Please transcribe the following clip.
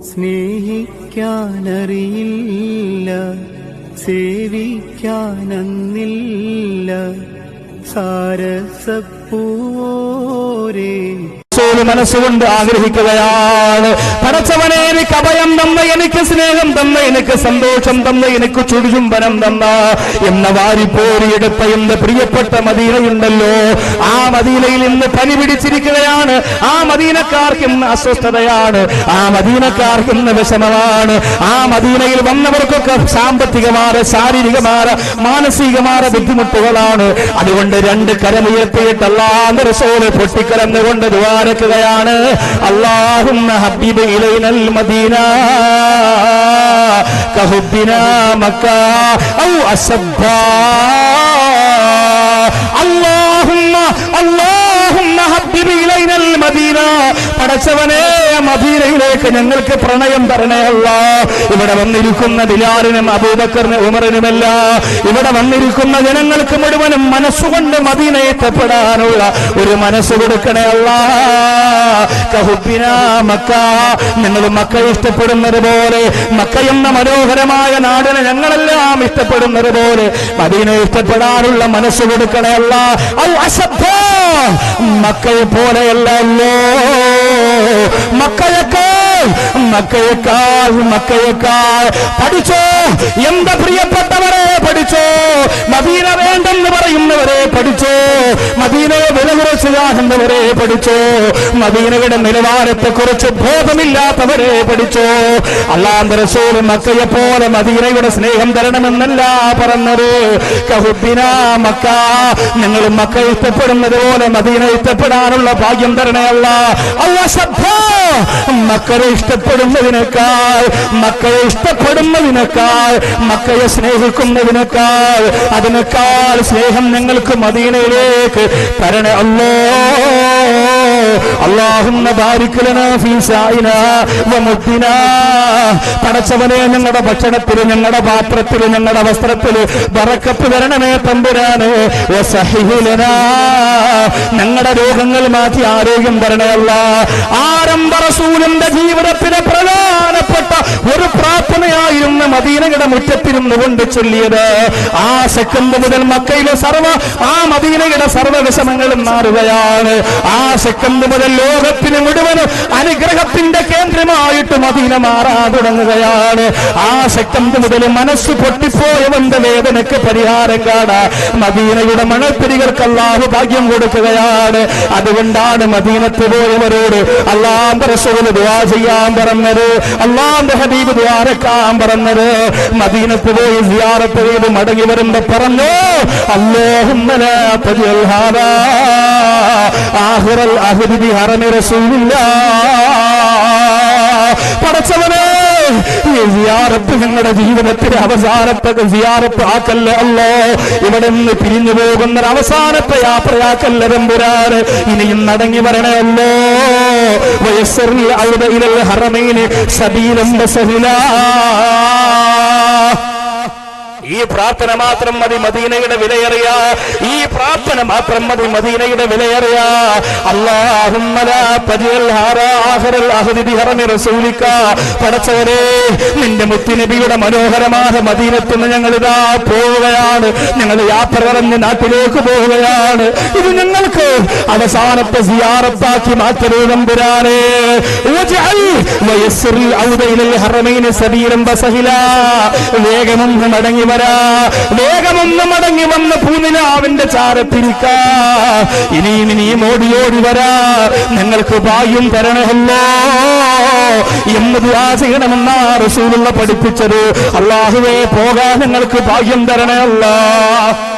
സ്നേഹിക്കാനറിയില്ല സേവിക്കാനന്നില്ല സാരസപ്പൂവോരേ. റസൂൽ മനസ്സുകൊണ്ട് ആഗ്രഹിക്കുകയാണ്. പടച്ചവനെ എനിക്ക് അഭയം തന്ന എനിക്ക് സ്നേഹം തന്ന എനിക്ക് സന്തോഷം തന്ന എനിക്ക് ചുടുചുംബനം തന്ന എന്ന വാരിപ്പോരിയെടുത്ത എന്റെ പ്രിയപ്പെട്ട മദീനയുണ്ടല്ലോ. ആ മദീനയിൽ ഇന്ന് പനി പിടിച്ചിരിക്കുകയാണ്. ആ മദീനക്കാർക്ക് ഇന്ന് അസ്വസ്ഥതയാണ്. ആ മദീനക്കാർക്ക് ഇന്ന് വിഷമമാണ്. ആ മദീനയിൽ വന്നവർക്കൊക്കെ സാമ്പത്തികമായ ശാരീരികമായ മാനസികമായ ബുദ്ധിമുട്ടുകളാണ്. അതുകൊണ്ട് രണ്ട് കരമുയർത്തിയിട്ടല്ലാതെ റസൂൽ പൊട്ടിക്കലന്നുകൊണ്ട് ദ്വാരക്കുകയാണ് അള്ളാഹും ഹബീബ് ഇലൈനൽ മദീന കഹുബിന മക്ക ഔ അസബ്ബ. അല്ലാഹുമ്മ അല്ലാഹുമ്മ ഹബീബ് ഇലൈനൽ മദീന പടച്ചവനെ മദീനയിലേക്ക് ഞങ്ങൾക്ക് പ്രണയം തരണേ അല്ല ഇവിടെ വന്നിരിക്കുന്ന ബിലാലിനും അബൂബക്കറിനും ഉമറിനുമല്ല ഇവിടെ വന്നിരിക്കുന്ന ജനങ്ങൾക്ക് മുഴുവനും മനസ്സുകൊണ്ട് മദീനയെത്തപ്പെടാനുള്ള ഒരു മനസ്സ് കൊടുക്കണേ അല്ല. മക്ക. നിങ്ങൾ മക്ക ഇഷ്ടപ്പെടുന്നത് പോലെ മക്ക എന്ന മനോഹരമായ നാടിനെ ഞങ്ങളെല്ലാം ഇഷ്ടപ്പെടുന്നത് പോലെ മദീന ഇഷ്ടപ്പെടാനുള്ള മനസ്സ് കൊടുക്കണേ അല്ല. മക്കയെ പോലെയല്ലല്ലോ മക്കയേക്കാൾ മക്കയേക്കാൾ മക്കയേക്കാൾ പഠിച്ചോ. എന്താ പ്രിയപ്പെട്ടവരെ പഠിച്ചോ. മദീന വേണ്ടെന്ന് പറയുന്നവരെ പഠിച്ചോ. മദീനയെ വില കുറച്ച് കാണുന്നവരെ പഠിച്ചോ. മദീനയുടെ നിലവാരത്തെ കുറിച്ച് ബോധമില്ലാത്തവരെ പഠിച്ചോ. അള്ളാന്റെ റസൂൽ മക്കയെ പോലെ മദീനയുടെ സ്നേഹം തരണമെന്നല്ല പറഞ്ഞത്. കഹുബിന മക്ക നിങ്ങൾ മക്ക ഇഷ്ടപ്പെടുന്നത് പോലെ മദീന ഇഷ്ടപ്പെടാനുള്ള ഭാഗ്യം തരണയല്ല അവശബ്ദ മക്കളെ ഇഷ്ടപ്പെടുന്നതിനേക്കാൾ മക്കളെ ഇഷ്ടപ്പെടുന്നതിനേക്കാൾ മക്കളെ സ്നേഹിക്കുന്നതിനേക്കാൾ അതിനേക്കാൾ സ്നേഹം ഞങ്ങൾക്ക് മദീനയിലേക്ക് തരണേ അല്ലോ അള്ളാഹുന്ന പടച്ചവനെ ഞങ്ങളുടെ ഭക്ഷണത്തിൽ ഞങ്ങളുടെ പാത്രത്തിൽ ഞങ്ങളുടെ വസ്ത്രത്തിൽ ബറക്കത്ത് വരണമേ തമ്പുരാന്. ഞങ്ങളുടെ രോഗങ്ങൾ മാറ്റി ആരോഗ്യം തരണയല്ല ആരംഭ റസൂലിന്റെ ജീവിതത്തിലെ പ്രധാനപ്പെട്ട ഒരു പ്രാർത്ഥനയായിരുന്നു മദീനയുടെ മുറ്റത്തിരുന്നു കൊണ്ട് ചൊല്ലിയത്. ആ സെക്കൻഡ് മുതൽ മക്കയിലെ സർവ ആ മദീനയുടെ സർവ വിഷമങ്ങളും മാറുകയാണ്. ആ സെക്കൻഡ് മുതൽ ലോകത്തിന് മുഴുവൻ അനുഗ്രഹത്തിന്റെ കേന്ദ്രമായിട്ട് മദീന മാറാൻ തുടങ്ങുകയാണ്. ആ സെക്കൻഡ് മുതൽ മനസ്സ് പൊട്ടിപ്പോയവന്റെ വേദനയ്ക്ക് പരിഹാരം കാണാ മദീനയുടെ മണൽപ്പിരികൾക്ക് അള്ളാഹു ഭാഗ്യം കൊടുക്കുകയാണ്. അതുകൊണ്ടാണ് മദീനത്ത് പോയവരോട് റസൂൽ ദുആ ചെയ്യാൻ പറഞ്ഞത്. അള്ളാന്റെ ഹബീബ് ദ്വാരക്കാൻ പറഞ്ഞത് മദീനത്ത് പോയി സിയാറത്ത് ചെയ്ത് മടങ്ങി വരുമ്പോ പറഞ്ഞു അല്ലാഹുമ്മ ലാ തജൽ ഹാദാ ആഖിറൽ ബി ഹറമി റസൂലില്ലാഹ് പടച്ചവനെ ഈ സിയാറത്ത് ഞങ്ങളുടെ ജീവിതത്തിലെ അവസാനത്തെ സിയാറത്ത് ആക്കല്ല അല്ലോ ഇവിടെ നിന്ന് പിരിഞ്ഞു പോകുന്ന അവസാനത്തെ യാത്രയാക്കല്ല തമ്പുരാന്. ഇനിയും നടങ്ങി വരണേ അല്ലോ വയസ്സറിൽ അവിടെ ഇലൽ الحرمين സബീലം ബസഹിലാ. ഈ പ്രാർത്ഥന മാത്രം മതി മദീനയുടെ വിലയേറിയ. ഈ പ്രാർത്ഥന മാത്രം മതി മദീനയുടെ വിലയേറിയ. പടച്ചവരെ നിന്റെ മുത്തുനബിയുടെ മനോഹരമായ മദീനത്തിന് ഞങ്ങൾ ഇതാ പോവുകയാണ്. ഞങ്ങൾ യാത്ര പറഞ്ഞ് നാട്ടിലേക്ക് പോവുകയാണ്. ഇത് ഞങ്ങൾക്ക് അവസാനത്തെ സിയാറത്താക്കി മാറ്റരുത് വേഗമൊന്ന് മടങ്ങി വരാ. വേഗമൊന്ന് മടങ്ങി വന്ന് പൂനിലാവിന്റെ ചാരത്തിരിക്ക ഇനിയും ഇനിയും ഓടി ഓടി വരാ. നിങ്ങൾക്ക് ഭാഗ്യം തരണമല്ലോ എന്ന് ദുആ ചെയ്യണമെന്നാ റസൂലുള്ള പഠിപ്പിച്ചത്. അള്ളാഹുവേ പോകാൻ ഞങ്ങൾക്ക് ഭാഗ്യം തരണമല്ലോ.